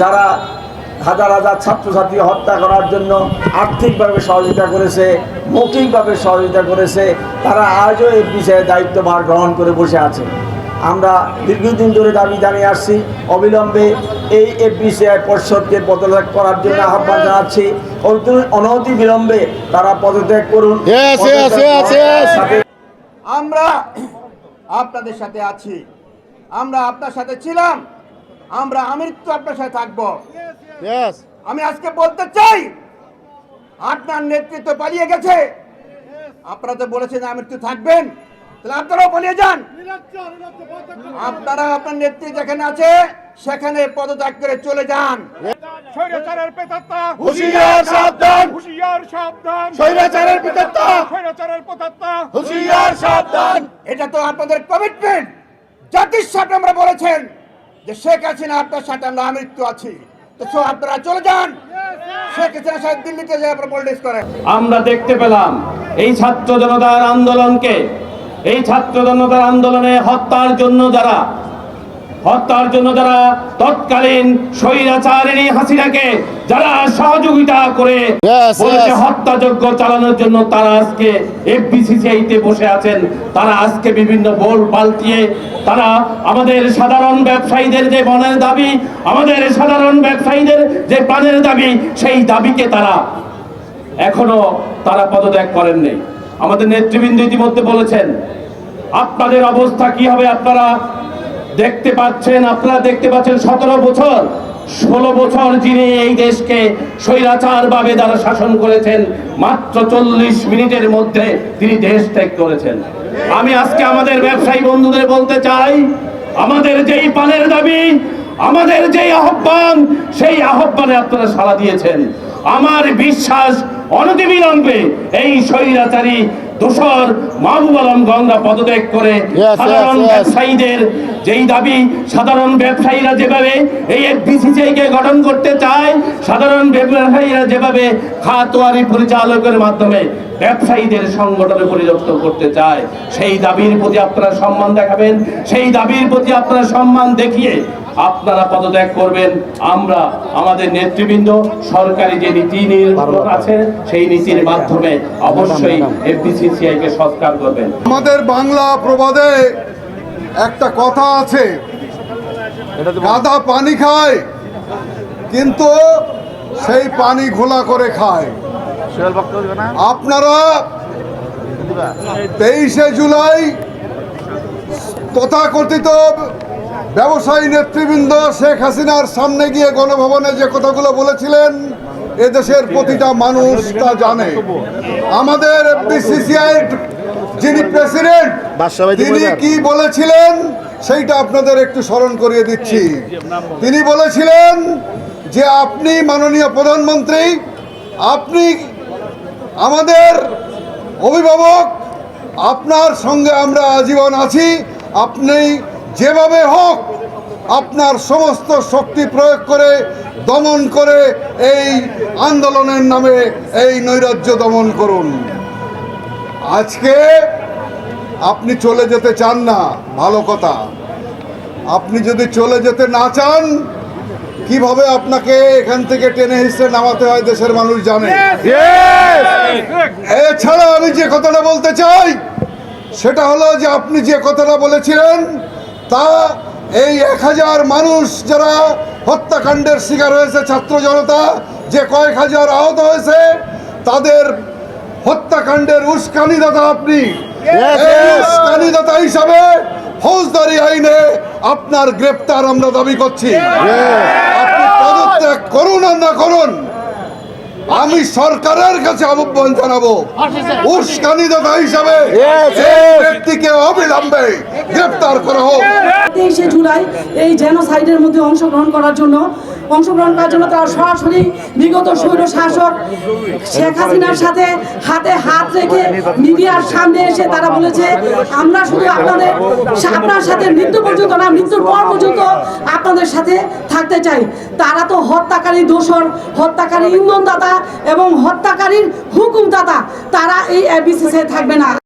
যারা হাজার হাজার ছাত্রছাত্রী হত্যা করার জন্য আর্থিকভাবে সহযোগিতা করেছে মৌখিকভাবে সহযোগিতা করেছে তারা আজও এই বিষয়ে দায়িত্বভার গ্রহণ করে বসে আছে। আমরা দীর্ঘদিন ধরে দাবি জানিয়ে আসছি অবিলম্বে এই এফবিসিআই পরিষদকে পদত্যাগ করার জন্য আহ্বান জানাচ্ছি। অনতি বিলম্বে তারা পদত্যাগ করুন। আমরা আপনাদের সাথে আছি। আমরা আপনার সাথে ছিলাম। আমরা আমৃত্যু আপনার সাথে থাকব। আমি আজকে বলতে চাই আপনার নেতৃত্ব পালিয়ে গেছে। আপনারা তো বলেছেন আমৃত্যু থাকবেন। তাহলে আপনারাও পালিয়ে যান। আপনারা আপনার নেতৃত্ব যেখানে আছে সেখানে পদত্যাগ করে চলে যান। স্বৈরাচারের পেতাত্তা হুঁশিয়ার সাবধান। হুঁশিয়ার সাবধান। স্বৈরাচারের পিতাত্তা স্বৈরাচারের পেতাত্তা হুঁশিয়ার সাবধান। এটা তো আপনাদের কমিটমেন্ট জাতির সাথে আমরা বলেছেন যে শেখ হাসিনা আপনার সাথে আমরা আমৃত্যু আছি। তো আপনারা চলে যান। শেখ হাসিনা সাহেব দিল্লিতে যে করেন। আমরা দেখতে পেলাম এই ছাত্র জনতার আন্দোলনকে, এই ছাত্র জনতার আন্দোলনে হত্যার জন্য যারা হত্যার জন্য যারা তৎকালীন স্বৈরাচারিণী হাসিনাকে যারা সহযোগিতা করে হত্যাযজ্ঞ চালানোর জন্য তারা আজকে এফবিসিসিআইতে বসে আছেন। তারা আজকে বিভিন্ন বোল পাল্টিয়ে তারা আমাদের সাধারণ ব্যবসায়ীদের যে বনের দাবি আমাদের সাধারণ ব্যবসায়ীদের যে প্রাণের দাবি সেই দাবিকে তারা এখনও তারা পদত্যাগ করেননি। আমাদের নেতৃবৃন্দ ইতিমধ্যে বলেছেন আপনাদের অবস্থা কি হবে আপনারা দেখতে পাচ্ছেন, আপনারা দেখতে পাচ্ছেন সতেরো বছর, ষোলো বছর যিনি এই দেশকে স্বৈরাচার ভাবে যারা শাসন করেছেন, মাত্র চল্লিশ মিনিটের মধ্যে তিনি দেশ ত্যাগ করেছেন। আমি আজকে আমাদের ব্যবসায়ী বন্ধুদের বলতে চাই, আমাদের যেই পানের দাবি, আমাদের যেই আহ্বান, সেই আহ্বানে আপনারা সাড়া দিয়েছেন। আমার বিশ্বাস অনতিবিলম্বে এই স্বৈরাচারী দোসর মাহবুব আলম গঙ্গা পদত্যাগ করে সাধারণ ব্যবসায়ীদের যেই দাবি সাধারণ ব্যবসায়ীরা যেভাবে এই বিসিসিআই কে গঠন করতে চায় সাধারণ ব্যবসায়ীরা যেভাবে খাতোয়ারি পরিচালকের মাধ্যমে ব্যবসায়ীদের সংগঠনে পরিণত করতে চায় সেই দাবির প্রতি আপনারা সম্মান দেখাবেন সেই দাবির প্রতি আপনারা সম্মান দেখিয়ে আপনারা পদত্যাগ করবেন। আমরা আমাদের নেতৃবৃন্দ সরকারি যে নীতি নির্ধারণ আছে সেই নীতির মাধ্যমে অবশ্যই এফবিসিসিআই কে সংস্কার করবেন। আমাদের বাংলা প্রবাদে একটা কথা আছে। গাধা পানি খায় কিন্তু সেই পানি ঘোলা করে খায়। আপনারা তেইশে জুলাই তথাকথিত ব্যবসায়ী নেতৃবৃন্দ শেখ হাসিনার সামনে গিয়ে গণভবনে যে কথাগুলো বলেছিলেন এদেশের প্রতিটা মানুষ তা জানে। আমাদের বিসিসিআই যিনি প্রেসিডেন্ট তিনি কি বলেছিলেন সেইটা আপনাদের একটু স্মরণ করিয়ে দিচ্ছি। তিনি বলেছিলেন যে আপনি মাননীয় প্রধানমন্ত্রী আপনি আমাদের অভিভাবক আপনার সঙ্গে আমরা আজীবন আছি আপনি যেভাবে হোক আপনার সমস্ত শক্তি প্রয়োগ করে দমন করে এই আন্দোলনের নামে এই নৈরাজ্য দমন করুন। আজকে আপনি চলে যেতে চান না ভালো কথা। আপনি যদি চলে যেতে না চান কীভাবে আপনাকে এখান থেকে টেনে হিসেবে নামাতে হয় দেশের মানুষ জানে। এছাড়া আমি যে কথাটা বলতে চাই সেটা হলো যে আপনি যে কথাটা বলেছিলেন তা এই এক হাজার মানুষ যারা হত্যাকাণ্ডের শিকার হয়েছে ছাত্র জনতা যে কয়েক হাজার আহত হয়েছে তাদের হত্যাকাণ্ডের উস্কানিদাতা আপনি। উস্কানিদাতা হিসাবে ফৌজদারি আইনে আপনার গ্রেপ্তার আমরা দাবি করছি। আপনি পদত্যাগ করুন আর না করুন। আমি সরকারের কাছে আহ্বান জানাব উস্কানি দাতা হিসাবে ব্যক্তিকে অবিলম্বে গ্রেপ্তার করা হোক তেইশে জুলাই এই জেনোসাইডের মধ্যে অংশগ্রহণ করার জন্য অংশগ্রহণ করার জন্য তারা সরাসরি বিগত স্বৈর শাসক শেখ হাসিনার সাথে হাতে হাত রেখে মিডিয়ার সামনে এসে তারা বলেছে, আমরা শুধু আপনাদের আপনার সাথে মৃত্যু পর্যন্ত না, মৃত্যুর পর পর্যন্ত আপনাদের সাথে থাকতে চাই। তারা তো হত্যাকারী দোষর, হত্যাকারী ইন্ধনদাতা এবং হত্যাকারীর হুকুমদাতা, তারা এই বিসিসে থাকবে না।